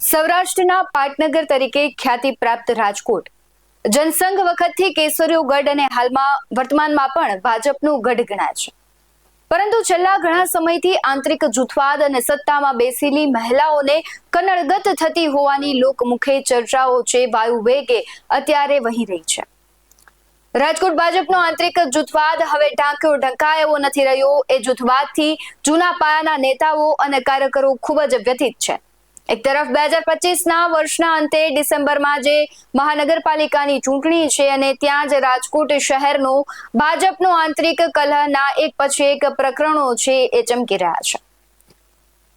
સૌરાષ્ટ્રના પાટનગર તરીકે ખ્યાતિ પ્રાપ્ત રાજકોટ. જનસંઘ વખતથી કેસરીયો ગઢ અને હાલમાં વર્તમાનમાં પણ ભાજપનું ગઢ ગણાય છે. પરંતુ છેલ્લા ઘણા સમયથી આંતરિક જૂથવાદ અને સત્તામાં બેસેલી મહિલાઓને કનડગત થતી હોવાની લોકમુખે ચર્ચાઓ છે વાયુ વેગે અત્યારે વહી રહી છે. રાજકોટ ભાજપનો આંતરિક જૂથવાદ હવે ઢાંક્યો ઢંકાય નથી રહ્યો. એ જૂથવાદથી જૂના પાયાના નેતાઓ અને કાર્યકરો ખૂબ જ વ્યથિત છે. એક તરફ બે હજાર પચીસના વર્ષના અંતે ડિસેમ્બરમાં જે મહાનગરપાલિકાની ચૂંટણી છે અને ત્યાં જ રાજકોટ શહેરનો ભાજપનો આંતરિક કલહના એક પછી એક પ્રકરણો છે એ ચમકી રહ્યા છે.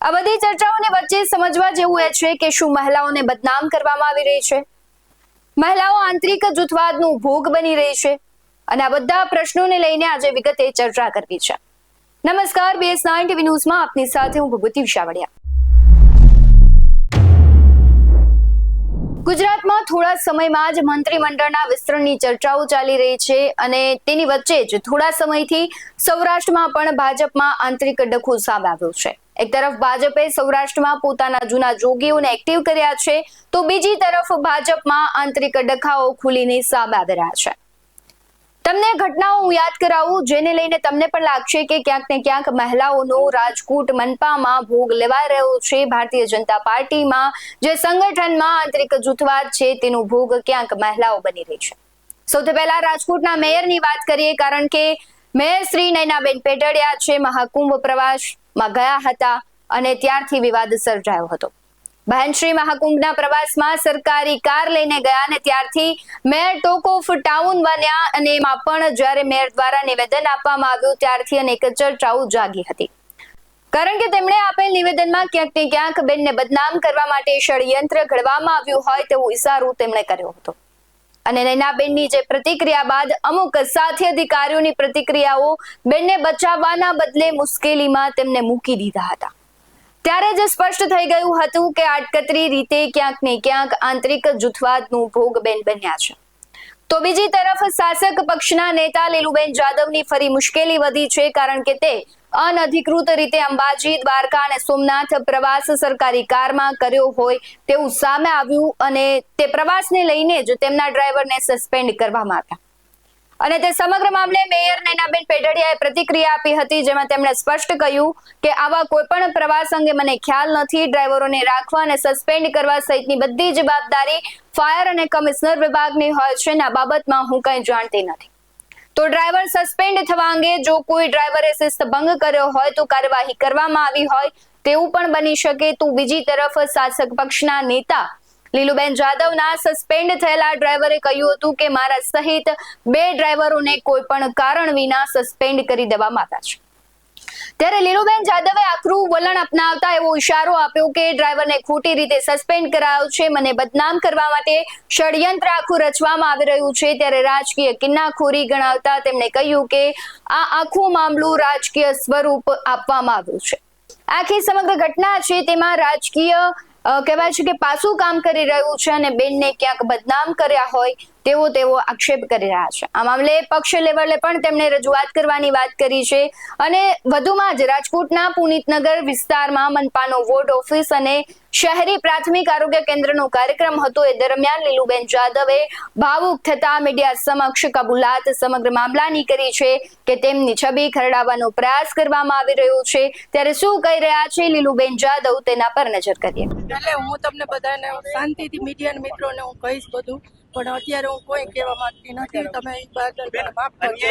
આ બધી ચર્ચાઓની વચ્ચે સમજવા જેવું એ છે કે શું મહિલાઓને બદનામ કરવામાં આવી રહી છે? મહિલાઓ આંતરિક જૂથવાદનું ભોગ બની રહી છે અને આ બધા પ્રશ્નોને લઈને આજે વિગતે ચર્ચા કરવી છે. નમસ્કાર બીએસ નાઇન ટીવી ન્યૂઝમાં આપની સાથે હું ભગવતી વિશાવડિયા. ગુજરાતમાં થોડા સમયમાં જ મંત્રીમંડળના વિસ્તરણની ચર્ચાઓ ચાલી રહી છે અને તેની વચ્ચે જ થોડા સમયથી સૌરાષ્ટ્રમાં પણ ભાજપમાં આંતરિક ડખો સામે આવ્યો છે. એક તરફ ભાજપે સૌરાષ્ટ્રમાં પોતાના જૂના જોગીઓને એક્ટિવ કર્યા છે, તો બીજી તરફ ભાજપમાં આંતરિક ડખાઓ ખુલીને સામે આવી રહ્યા છે. તમને ઘટનાઓ હું યાદ કરાવું, જેને લઈને તમને પણ લાગશે કે ક્યાંક ને ક્યાંક મહિલાઓનો રાજકોટ મનપામાં ભોગ લેવાઈ રહ્યો છે. ભારતીય જનતા પાર્ટીમાં જે સંગઠનમાં આંતરિક જૂથવાદ છે, તેનો ભોગ ક્યાંક મહિલાઓ બની રહી છે. સૌથી પહેલા રાજકોટના મેયરની વાત કરીએ, કારણ કે મેયર શ્રી નૈનાબેન પેટડિયા છે, મહાકુંભ પ્રવાસમાં ગયા હતા અને ત્યારથી વિવાદ સર્જાયો હતો. બહેનશ્રી મહાકુંભના પ્રવાસમાં સરકારી કાર લઈને ગયા અને ત્યારથી મેયર ટોક ઓફ ટાઉન બન્યા અને એમાં પણ જ્યારે મેયર દ્વારા નિવેદન આપવામાં આવ્યું, ત્યારથી અનેક ચર્ચાઓ જાગી હતી. કારણ કે તેમણે આપેલ નિવેદનમાં ક્યાંક ને ક્યાંક બેનને બદનામ કરવા માટે ષડયંત્ર ઘડવામાં આવ્યું હોય તેવો ઇશારો તેમણે કર્યો હતો. અને નૈનાબેનની જે પ્રતિક્રિયા બાદ અમુક સાથી અધિકારીઓની પ્રતિક્રિયાઓ બેનને બચાવવાના બદલે મુશ્કેલીમાં તેમને મૂકી દીધા હતા. ત્યારે જ સ્પષ્ટ થઈ ગયું હતું કે આટકતરી રીતે ક્યાંક ને ક્યાંક આંતરિક જૂથવાદનું ભોગ બેન બન્યા છે. તો બીજી તરફ શાસક પક્ષના નેતા લીલુબેન જાદવની ફરી મુશ્કેલી વધી છે કારણ કે તે અનધિકૃત રીતે અંબાજી, દ્વારકા અને સોમનાથ પ્રવાસ સરકારી કારમાં કર્યો હોય તેવું સામે આવ્યું અને તે પ્રવાસને લઈને જ તેમના ડ્રાઈવરને સસ્પેન્ડ કરવામાં આવ્યા. અને તે સમગ્ર મામલે મેયર નૈનાબેન પેડડિયાએ પ્રતિક્રિયા આપી હતી, જેમાં તેમણે સ્પષ્ટ કહ્યું કે આવા કોઈપણ પ્રવાસ અંગે મને ખ્યાલ નથી, ડ્રાઈવરોને રાખવા અને સસ્પેન્ડ કરવા સહિતની બધી જવાબદારી ફાયર અને કમિશનર વિભાગની હોય છે અને આ બાબતમાં હું કંઈ જાણતી નથી. તો ડ્રાઈવર સસ્પેન્ડ થવા અંગે જો કોઈ ડ્રાઈવરે શિસ્ત ભંગ કર્યો હોય તો કાર્યવાહી કરવામાં આવી હોય તેવું પણ બની શકે. તો બીજી તરફ શાસક પક્ષના નેતા લીલુબેન જાદવના સસ્પેન્ડ થયેલા ડ્રાઈવરે કહ્યું હતું કે મારા સહિત બે ડ્રાઈવરોને કોઈ પણ કારણ વિના સસ્પેન્ડ કરી દેવામાં આવ્યા છે. ત્યારે લીલુબેન જાદવે આકરું વલણ અપનાવતા એવો ઇશારો આપ્યો કે ડ્રાઈવરને ખોટી રીતે સસ્પેન્ડ કરાયો છે. મને બદનામ કરવા માટે ષડયંત્ર આખું રચવામાં આવી રહ્યું છે. ત્યારે રાજકીય કિન્નાખોરી ગણાવતા તેમણે કહ્યું કે આ આખું મામલું રાજકીય સ્વરૂપ આપવામાં આવ્યું છે. આખી સમગ્ર ઘટના છે તેમાં રાજકીય કહેવાય છે કે પાછું કામ કરી રહ્યું છે અને બેનને ક્યાંક બદનામ કર્યા હોય તેવો તેવો આક્ષેપ કરી રહ્યા છે. આ મામલે પક્ષ લેવલે પણ તેમણે રજૂઆત કરવાની વાત કરી છે અને વધુમાં જ રાજકોટના પુનિતનગર વિસ્તારમાં મનપાનો વોર્ડ ઓફિસ અને શહેરી પ્રાથમિક આરોગ્ય કેન્દ્રનો કાર્યક્રમ હતો. એ દરમિયાન લીલુબેન જાદવે ભાવુક થતા મીડિયા સમક્ષ કબૂલાત સમગ્ર મામલાની કરી છે કે તેમની છબી ખરડાવવાનો પ્રયાસ કરવામાં આવી રહ્યો છે. ત્યારે શું કહી રહ્યા છે લીલુબેન જાદવ તેના પર નજર કરીએ. એટલે હું તમને બધાને શાંતિથી મીડિયા મિત્રોને હું કહીશ બધું. પણ અત્યારે હું કોઈ કહેવા માંગતી નથી તમે માફ કરજો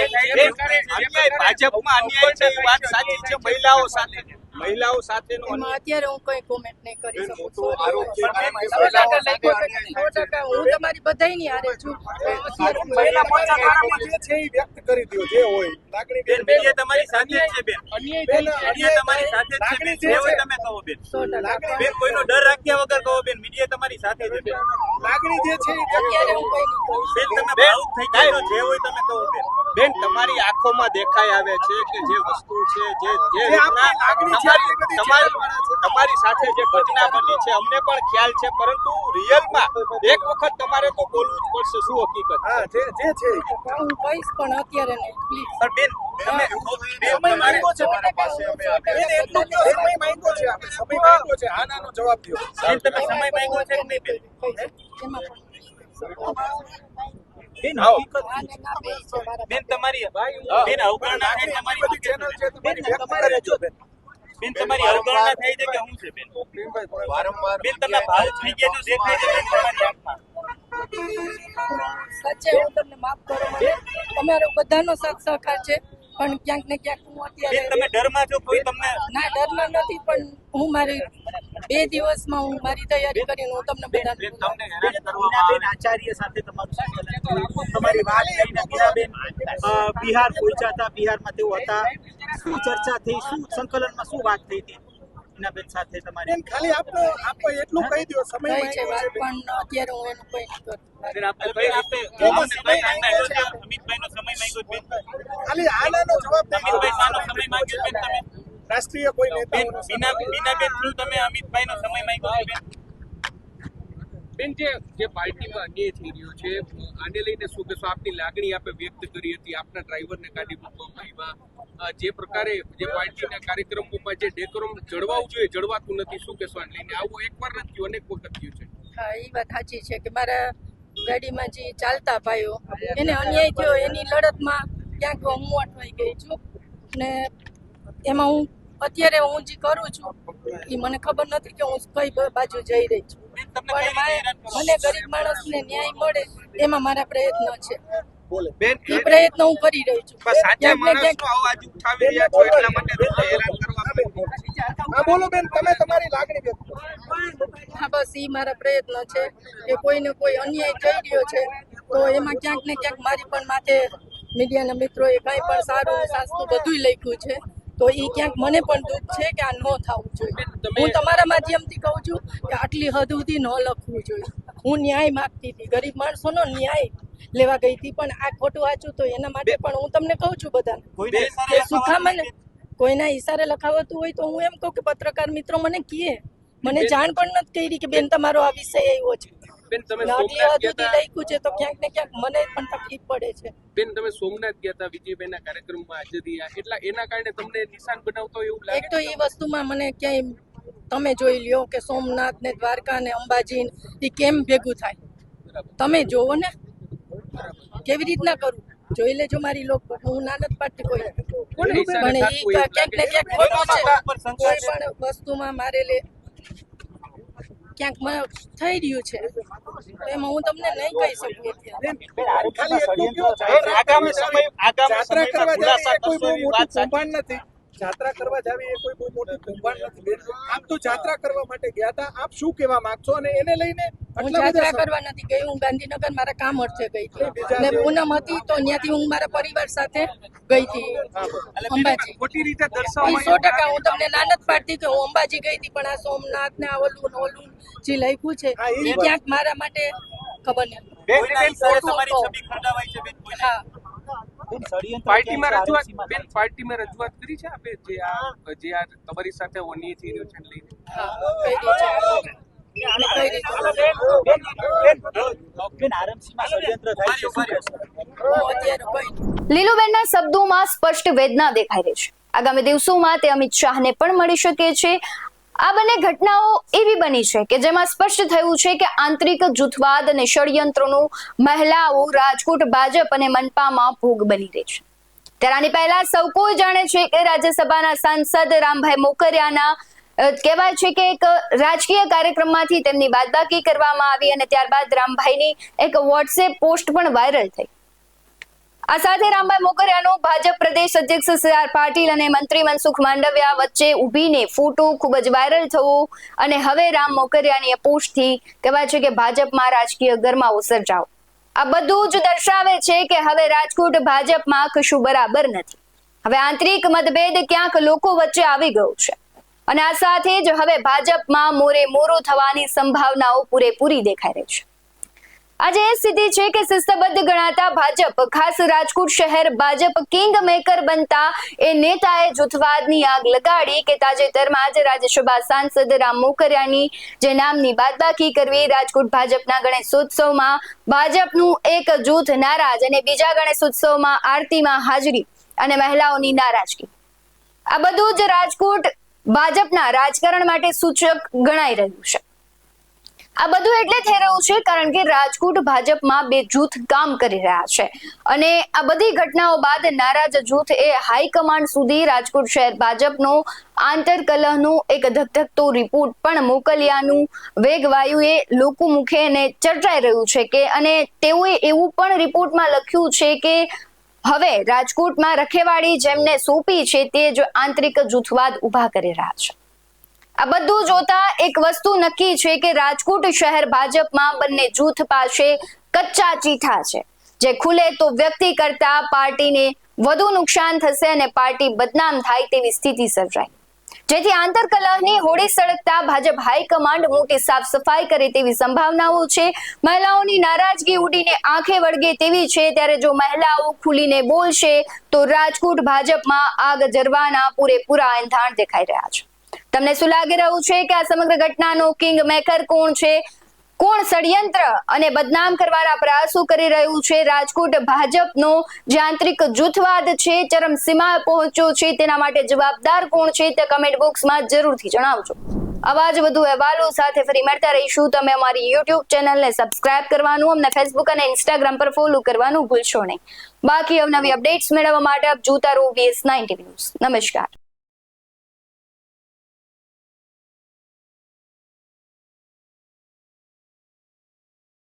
ભાજપમાં અન્યાય છે વાત સાચી છે મહિલાઓ સાથે મહિલાઓ સાથેનો એમાં અત્યારે હું કોઈ કોમેન્ટ નહીં કરી શકું. છે. હું તમારી બધાયની હારે છું. મહિલા મોરચા દ્વારા જે છે એ વ્યક્ત કરી દો જે હોય. લાગણી બેન મીડિયા તમારી સાથે જ છે બેન. અન્યાય બેન, થઈ છે. મીડિયા તમારી સાથે છે જે હોય છે. તમે કહો બેન. બેન કોઈનો ડર રાખ્યા વગર કહો બેન. મીડિયા તમારી સાથે છે બેન. લાગણી જે છે અત્યારે હું કઈ બેન તમે ભાવુક થઈ જાઓ જે હોય તમે કહો બેન. બેન તમારી આંખોમાં દેખાઈ આવે છે કે જે વસ્તુ છે જે જે જે લાગણી છે, તમારી સાથે જે ઘટના બની છે અમને પણ ખ્યાલ છે પરંતુ રિયલમાં એક વખત તમારે તો બોલવું જ પડશે શું હકીકત હા જે જે છે હું કહીશ પણ અત્યારે નહીં પ્લીઝ પણ બેન તમે સમય માંગ્યો છે મારા પાસે અમે બેન એટલો કયો સમય માંગ્યો છે આપણે સમય માંગ્યો છે હા નાનો જવાબ દો બેન તમે સમય માંગ્યો છે કે નહીં બેન બેન બેન તમારી બેન અવગણના તમારી ચેનલ છે તમારી વ્યક્ત કરે છો બેન બેન તમારી અવગણના થઈ છે કે શું છે બેન? બેન તમને ભાવ થઈ ગયા તો દેખાય છે બેન તમારી આંખમાં સાચે હું તમને માફ કરો મને તમારો બધાનો સાથ સહકાર છે પણ ક્યાંક ને ક્યાંક હું અત્યારે તમે ડરમાં છો કોઈ તમને ના ડરમાં નથી પણ હું મારી બે દિવસમાં હું મારી તૈયારી કરીને હું તમને બેન આચાર્ય સાથે તમારું સંકલન તમારી વાત લઈને બીનાબેન બિહાર પહોંચ્યા હતા. બિહારમાં તેઓ હતા. શું ચર્ચા થઈ? શું સંકલનમાં શું વાત થઈ હતી? બીનાબેન સાથે તમારી ખાલી આપનો આપો એટલું કહી દો સમય છે. પણ અત્યારે હું એનું કઈ નથી કરું બેન આપણે ભાઈ આપણે એમાં અમને સમય માંગ્યો ખાલી આ જવાબ અમિતભાઈ સમય માંગ્યો તમે. રાષ્ટ્રીય કોઈ બેન નેતાઓનો બીના બીનાબેન થ્રુ તમે અમિતભાઈનો સમય માંગ્યો છે બેન? જે જે પાર્ટીમાં અન્યાય થઈ રહ્યો છે આને લઈને શું કહેશો? આપની લાગણી આપે વ્યક્ત કરી હતી આપના ડ્રાઈવરને કાઢી મૂકવામાં આવ્યા. જે પ્રકારે જે પાર્ટીના કાર્યક્રમોમાં જે ડેકોરમ જળવાવું જોઈએ જળવાતું નથી શું કહેશો આને લઈને? આવું એકવાર નથી થયું અનેક વખત થયું છે. હા એ વાત સાચી છે કે મારા ગાડીમાં જે ચાલતા ભાઈઓ એને અન્યાય થયો એની લડતમાં ક્યાંક હું અટવાઈ ગઈ છું. ને એમાં હું અત્યારે હું જે કરું છું એ મને ખબર નથી કે હું કઈ બાજુ જઈ રહી છું. પણ મને ગરીબ માણસને ન્યાય મળે એમાં મારા પ્રયત્ન છે. બેન એ પ્રયત્ન હું કરી રહી છું. સાચા માણસનો અવાજ ઉઠાવી રહ્યા છો એટલા માટે હેરાન કરવા હા બોલો બેન તમે તમારી લાગણી વ્યક્ત કરો. હા બસ એ મારા પ્રયત્ન છે કે કોઈને કોઈ અન્યાય થઈ રહ્યો છે તો એમાં ક્યાંક ને ક્યાંક મારી પણ માથે મીડિયાના મિત્રોએ કંઈ પણ સારું સાસતું બધુંય લખ્યું છે. તો એ ક્યાંક મને પણ દુઃખ છે કે આ ન થવું જોઈએ. હું તમારા માધ્યમથી કહું છું કે આટલી હદ સુધી ન લખવું જોઈએ. હું ન્યાય માગતી હતી. ગરીબ માણસોનો ન્યાય લેવા ગઈ હતી પણ આ ખોટું વાંચું તો એના માટે પણ હું તમને કહું છું બધાને. સુખામને કોઈના ઈશારે લખાવતું હોય તો હું એમ કહું કે પત્રકાર મિત્રો મને કીએ. મને જાણ પણ નથી કરી કે બેન તમારો આ વિષય આવ્યો છે. બેન તમે સોમનાથ ગયા હતા લખ્યું છે તો ક્યાંક ને ક્યાંક મને પણ તકલીફ પડે છે. બેન તમે સોમનાથ ગયા હતા વિજયભાઈના કાર્યક્રમમાં હાજર રહ્યા એટલા એના કારણે તમને નિશાન બનાવતો એવું લાગે એક તો એ વસ્તુમાં મને ક્યાંય તમે જોઈ લ્યો કે સોમનાથ ને દ્વારકા ને અંબાજી ને એ કેમ ભેગું થાય? તમે જોવો ને. કેવી રીતના કરું? જોઈ લેજો મારી લોકો. હું ના પાટી કોઈ. પણ એ ક્યાંક ને ક્યાંક ખોટું છે. કોઈ પણ વસ્તુમાં મારે લે ક્યાંક થઈ રહ્યું છે. એમાં હું તમને નહીં કહી શકું આગામી સમય આગામી સમયમાં ખુલાસા બહુ એવી વાત મોટું સાચી. કૌભાંડ નથી. જાત્રા કરવા જાવી એ કોઈ બહુ મોટું કૌભાંડ નથી. બેન આપ તો જાત્રા કરવા માટે ગયા હતા. આપ શું કહેવા માંગશો? અને એને લઈને હું જાત્રા કરવા નથી ગઈ. હું ગાંધીનગર મારા કામ અર્થે ગઈ હતી. ને પૂનમ હતી તો ત્યાંથી હું મારા પરિવાર સાથે ગઈ હતી. અંબાજી. ખોટી રીતે એ સો ટકા હું તમને ના પાડતી કે હું અંબાજી ગઈ હતી પણ આ સોમનાથ ને આ ઓલું ઓલું જે લખ્યું છે એ ક્યાંક મારા માટે ખબર નહીં. બેન બેન તમારી છબી ખરડાવાઈ છે બેન? હા. પાર્ટીમાં રજૂઆતમાં બેન પાર્ટીમાં રજૂઆત કરી છે આપે? જે આ જે આ તમારી સાથે થઈ રહ્યો છે લઈને. લીલુબેનના શબ્દોમાં સ્પષ્ટ વેદના દેખાઈ રહી છે. આગામી દિવસોમાં તે અમિત શાહને પણ મળી શકે છે. આ બંને ઘટનાઓ એવી બની છે કે જેમાં સ્પષ્ટ થયું છે કે આંતરિક જૂથવાદ અને ષડયંત્રોનું મહિલાઓ રાજકોટ, ભાજપ અને મનપામાં ભોગ બની રહી છે. ત્યારે પહેલા સૌ કોઈ જાણે છે કે રાજ્યસભાના સાંસદ રામભાઈ મોકરિયાના કહેવાય છે કે એક રાજકીય કાર્યક્રમમાંથી તેમની બાદબાકી કરવામાં આવી અને ત્યારબાદ રામભાઈની એક વોટ્સએપ પોસ્ટ પણ વાયરલ થઈ. આ સાથે રામભાઈ મોકરિયાનો ભાજપ પ્રદેશ અધ્યક્ષ સી આર પાટીલ અને મંત્રી મનસુખ માંડવિયા વચ્ચે ઊભીને ફોટો ખૂબ જ વાયરલ થવો અને હવે રામ મોકરિયાની એ કહેવાય છે કે ભાજપમાં રાજકીય ગરમાવો સર્જાવો. આ બધું જ દર્શાવે છે કે હવે રાજકોટ ભાજપમાં કશું બરાબર નથી. હવે આંતરિક મતભેદ ક્યાંક લોકો વચ્ચે આવી ગયો છે. અને આ સાથે જ હવે ભાજપમાં મોરે મોરો થવાની સંભાવનાઓ પૂરેપૂરી દેખાઈ રહી છે. આજે એ સ્થિતિ છે કે શિસ્તબદ્ધ ગણાતા ભાજપ, ખાસ રાજકોટ શહેર ભાજપ કિંગ મેકર બનતા એ નેતાએ જૂથવાદની આગ લગાડી કે તાજેતરમાં જ રાજ્યસભા સાંસદ રામ મોકરિયાની જે નામની બાદબાકી કરવી રાજકોટ ભાજપના ગણેશોત્સવમાં ભાજપનું એક જૂથ નારાજ અને બીજા ગણેશોત્સવમાં આરતીમાં હાજરી અને મહિલાઓની નારાજગી. આ બધું જ રાજકોટ ભાજપના રાજકારણ માટે સૂચક ગણાઈ રહ્યું છે. આ બધું એટલે થઈ રહ્યું છે કારણ કે રાજકોટ ભાજપમાં બે જૂથ કામ કરી રહ્યા છે. અને આ બધી ઘટનાઓ બાદ નારાજ જૂથ એ હાઈકમાન્ડ સુધી રાજકોટ શહેર ભાજપનો આંતરકલહનો એક ધકધકતો રિપોર્ટ પણ મોકલ્યાનું. વેગવાયુએ લોકો મુખે અને ચર્ચાઈ રહ્યું છે કે અને તેઓએ એવું પણ રિપોર્ટમાં લખ્યું છે કે હવે રાજકોટમાં રખેવાળી જેમને સોંપી છે તે જ આંતરિક જૂથવાદ ઊભા કરી રહ્યા છે. આ બધું જોતા એક વસ્તુ નક્કી છે કે રાજકોટ શહેર ભાજપમાં બંને જૂથ પાસે કચ્ચા ચીઠા છે. જે ખુલે તો વ્યક્તિ કરતા પાર્ટીને વધુ નુકસાન થશે અને પાર્ટી બદનામ થાય તેવી સ્થિતિ સર્જાય જેથી આંતરકલહની હોડી સળગતા ભાજપ હાઈકમાન્ડ મોટી સાફ સફાઈ કરે તેવી સંભાવનાઓ છે. મહિલાઓની નારાજગી ઉડીને આંખે વળગે તેવી છે. ત્યારે જો મહિલાઓ ખુલીને બોલશે તો રાજકોટ ભાજપમાં આગ જરવાના પૂરેપૂરા એંધાણ દેખાઈ રહ્યા છે. તમને શું લાગી રહ્યું છે કે આ સમગ્ર ઘટનાનો કિંગ મેકર કોણ છે? કોણ ષડયંત્ર અને બદનામ કરવાના પ્રયાસો કરી રહ્યું છે? રાજકોટ ભાજપનો જે આંતરિક જૂથવાદ છે ચરમસીમા પહોંચ્યો છે, તેના માટે જવાબદાર કોણ છે તે કમેન્ટ બોક્સમાં જરૂરથી જણાવજો. આવા જ વધુ અહેવાલો સાથે ફરી મળતા રહીશું. તમે અમારી યુટ્યુબ ચેનલને સબસ્ક્રાઇબ કરવાનું, અમને ફેસબુક અને ઇન્સ્ટાગ્રામ પર ફોલો કરવાનું ભૂલશો નહીં. બાકી અવનવી અપડેટ્સ મેળવવા માટે આપ જોતા રહો વીએસ નાઇન્ટી ન્યૂઝ નમસ્કાર.